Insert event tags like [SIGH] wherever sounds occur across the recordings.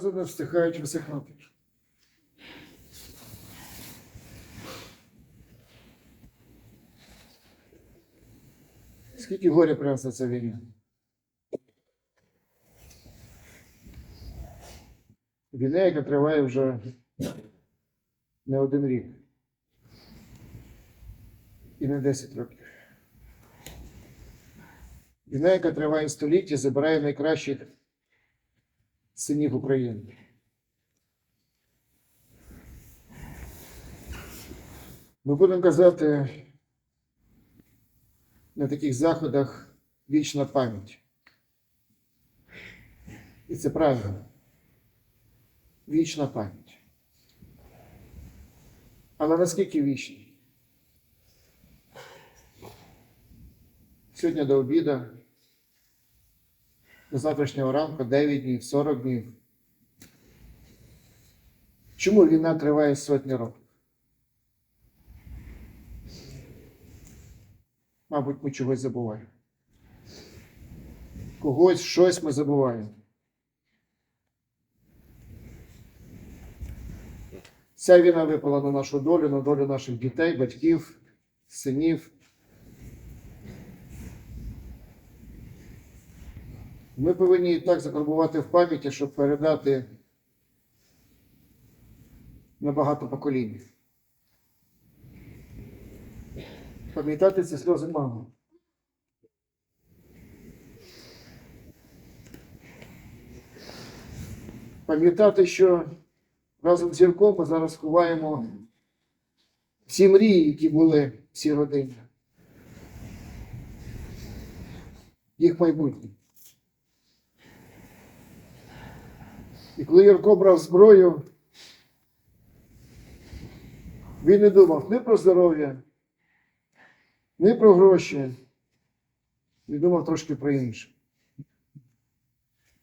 сльози не встигають висихнути. Скільки горя принесла ця війна? Війна, яка триває вже не один рік. І не 10 років. Війна, яка триває століття, забирає найкращих синів України. Ми будемо казати на таких заходах вічна пам'ять. І це правильно. Вічна пам'ять. Але наскільки вічна? Сьогодні до обіду, до завтрашнього ранку 9 днів, 40 днів. Чому війна триває сотні років? Мабуть, ми чогось забуваємо. Когось, щось ми забуваємо. Ця війна випала на нашу долю, на долю наших дітей, батьків, синів. Ми повинні і так закарбувати в пам'яті, щоб передати на багато поколінь. Пам'ятати ці сльози мами. Пам'ятати, що разом з зірком ми зараз ховаємо всі мрії, які були в цій родині. Їх майбутнє. І коли Юрко брав зброю, він не думав ні про здоров'я, ні про гроші. Він думав трошки про інше.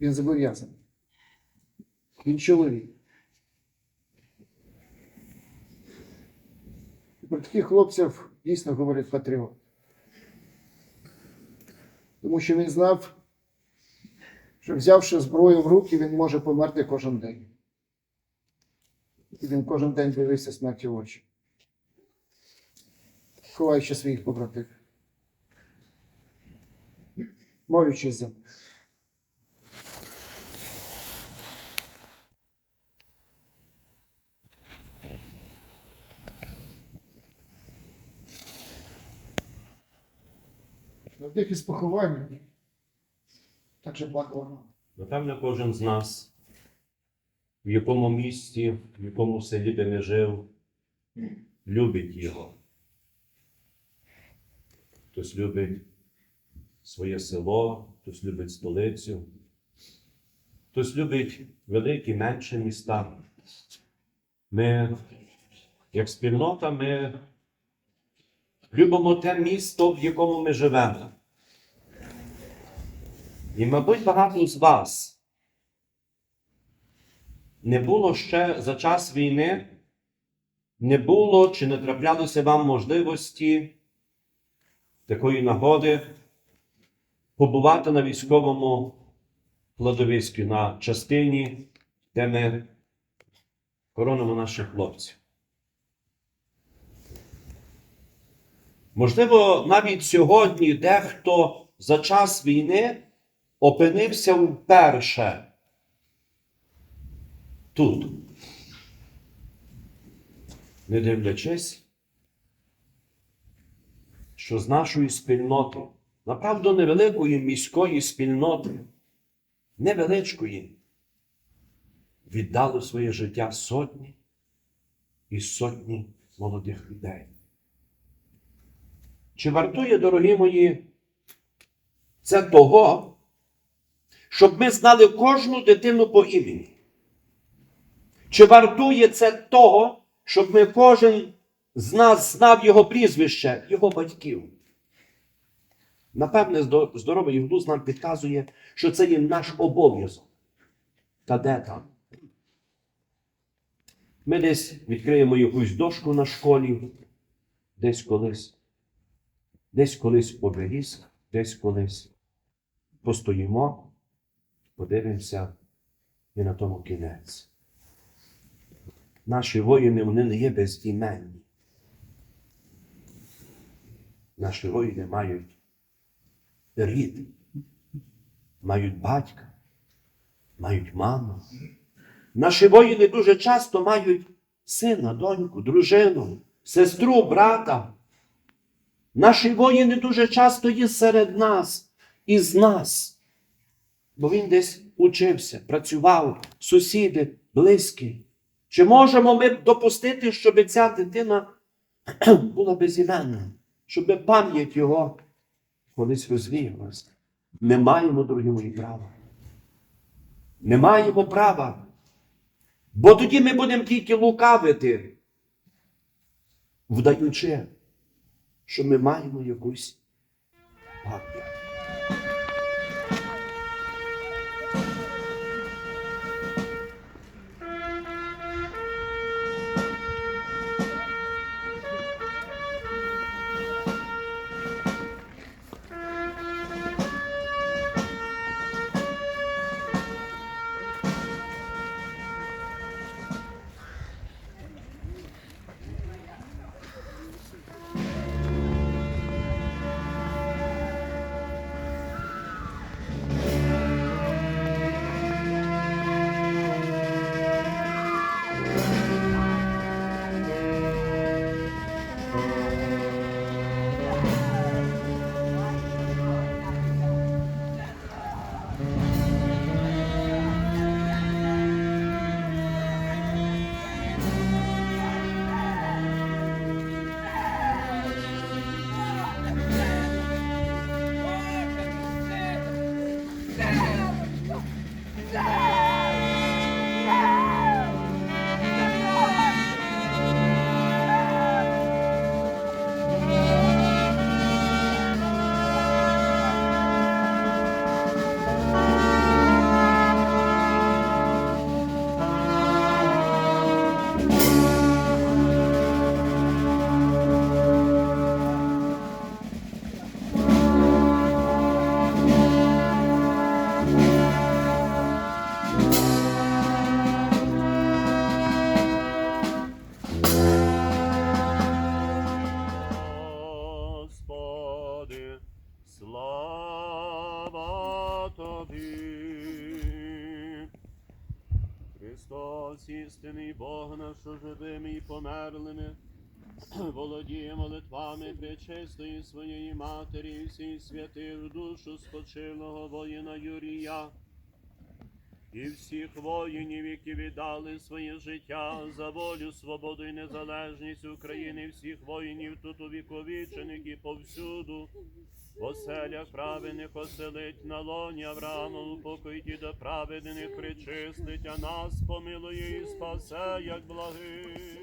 Він зобов'язаний. Він чоловік. І про таких хлопців дійсно говорить патріот. Тому що він знав, що взявши зброю в руки, він може померти кожен день. І він кожен день дивився смерті в очі, ховаючи своїх побратимів. Молючись за них. На тих із так же. Напевно, кожен з нас, в якому місті, в якому селі би не жив, любить його. Хтось любить своє село, хтось любить столицю, хтось любить великі, менші міста. Ми, як спільнота, ми любимо те місто, в якому ми живемо. І, мабуть, багато з вас не було ще за час війни, не було чи не траплялося вам можливості такої нагоди побувати на військовому кладовиську на частині, де ми хоронимо наших хлопців. Можливо, навіть сьогодні дехто за час війни опинився вперше тут, не дивлячись, що з нашої спільноти, направду невеликої міської спільноти, невеличкої, віддало своє життя сотні і сотні молодих людей. Чи вартує, дорогі мої, це того, щоб ми знали кожну дитину по імені? Чи вартує це того, щоб ми кожен з нас знав його прізвище, його батьків? Напевне, здоровий глузд нам підказує, що це є наш обов'язок. Та де там? Ми десь відкриємо якусь дошку на школі, десь колись, десь колись обеліск, десь колись постоїмо, подивимося, І на тому кінець. Наші воїни вони не є безіменні. Наші воїни мають рід, мають батька, мають маму. Наші воїни дуже часто мають сина, доньку, дружину, сестру, брата. Наші воїни дуже часто є серед нас і з нас, бо він десь учився, працював, сусіди, близькі. Чи можемо ми допустити, щоб ця дитина [CLEARS THROAT] була безіменна, щоб пам'ять його колись розвіялася? Не маємо, дорогі мої, права. Не маємо права. Бо тоді ми будемо тільки лукавити, вдаючи, що ми маємо якусь Христос, істинний Бог наш, живими і померлими, [CLEARS THROAT] володіє молитвами пречистої своєї матері і всіх святих душу спочилого воїна Юрія. І всіх воїнів, які віддали своє життя за волю, свободу і незалежність України, всіх воїнів тут увіковічених і повсюду, оселях праведних оселить на лоні Авраамову покой діда праведних причистить, а нас помилує і спасе, як благий.